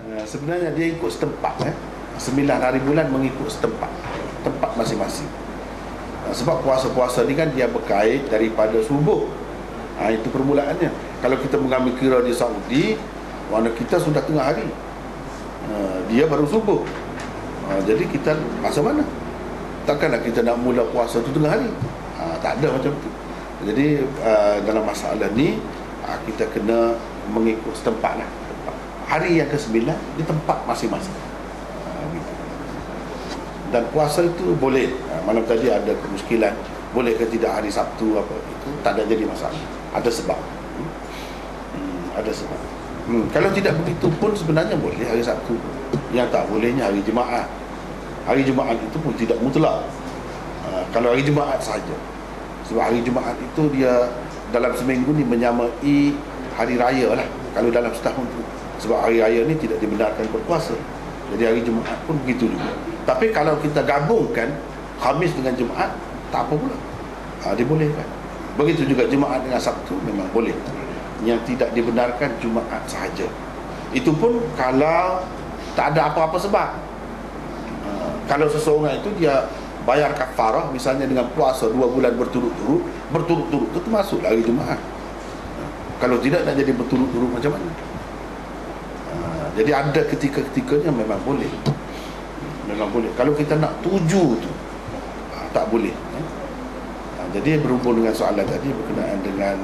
Uh, sebenarnya dia ikut setempat eh. Sembilan hari bulan mengikut setempat Tempat masing-masing. Uh, Sebab puasa-puasa ni kan dia berkait daripada subuh. Uh, Itu permulaannya. Kalau kita mengambil kira di Saudi Mana kita sudah tengah hari. Uh, Dia baru subuh. Uh, Jadi kita masa mana? Takkanlah kita nak mula puasa tu tengah hari. Uh, Tak ada macam tu. Jadi uh, dalam masalah ni uh, Kita kena mengikut setempat lah. Hari yang ke-9 di tempat masing-masing. Gitu. Dan puasa itu boleh. Uh, Malam tadi ada kemuskilan. Boleh ke tidak hari Sabtu apa Itu tak ada jadi masalah. Ada sebab. Hmm. Hmm, Ada sebab. Hmm. Kalau tidak begitu pun sebenarnya boleh hari Sabtu. Yang tak bolehnya hari Jumaat. Hari Jumaat itu pun tidak mutlak. Uh, Kalau hari Jumaat saja. Sebab hari Jumaat itu dia Dalam seminggu ni menyamai hari raya lah. Kalau dalam setahun tu Sebab hari raya ni tidak dibenarkan berpuasa. Jadi hari Jumaat pun begitu juga. Tapi kalau kita gabungkan Khamis dengan Jumaat Tak apa pula. Ha, Dibolehkan. Begitu juga Jumaat dengan Sabtu memang boleh. Yang tidak dibenarkan Jumaat sahaja. Itu pun kalau Tak ada apa-apa sebab. Ha, Kalau seseorang itu dia Bayar kafarah misalnya dengan puasa Dua bulan berturut-turut Berturut-turut itu termasuk hari Jumaat. Ha, Kalau tidak nak jadi berturut-turut macam mana Jadi ada ketika-ketikanya memang boleh. Memang boleh. Kalau kita nak tuju tu ha, Tak boleh ya. ha, Jadi berhubung dengan soalan tadi Berkenaan dengan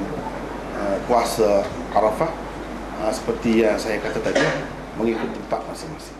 uh, puasa Arafah ha, Seperti yang saya kata tadi Mengikut tempat masing-masing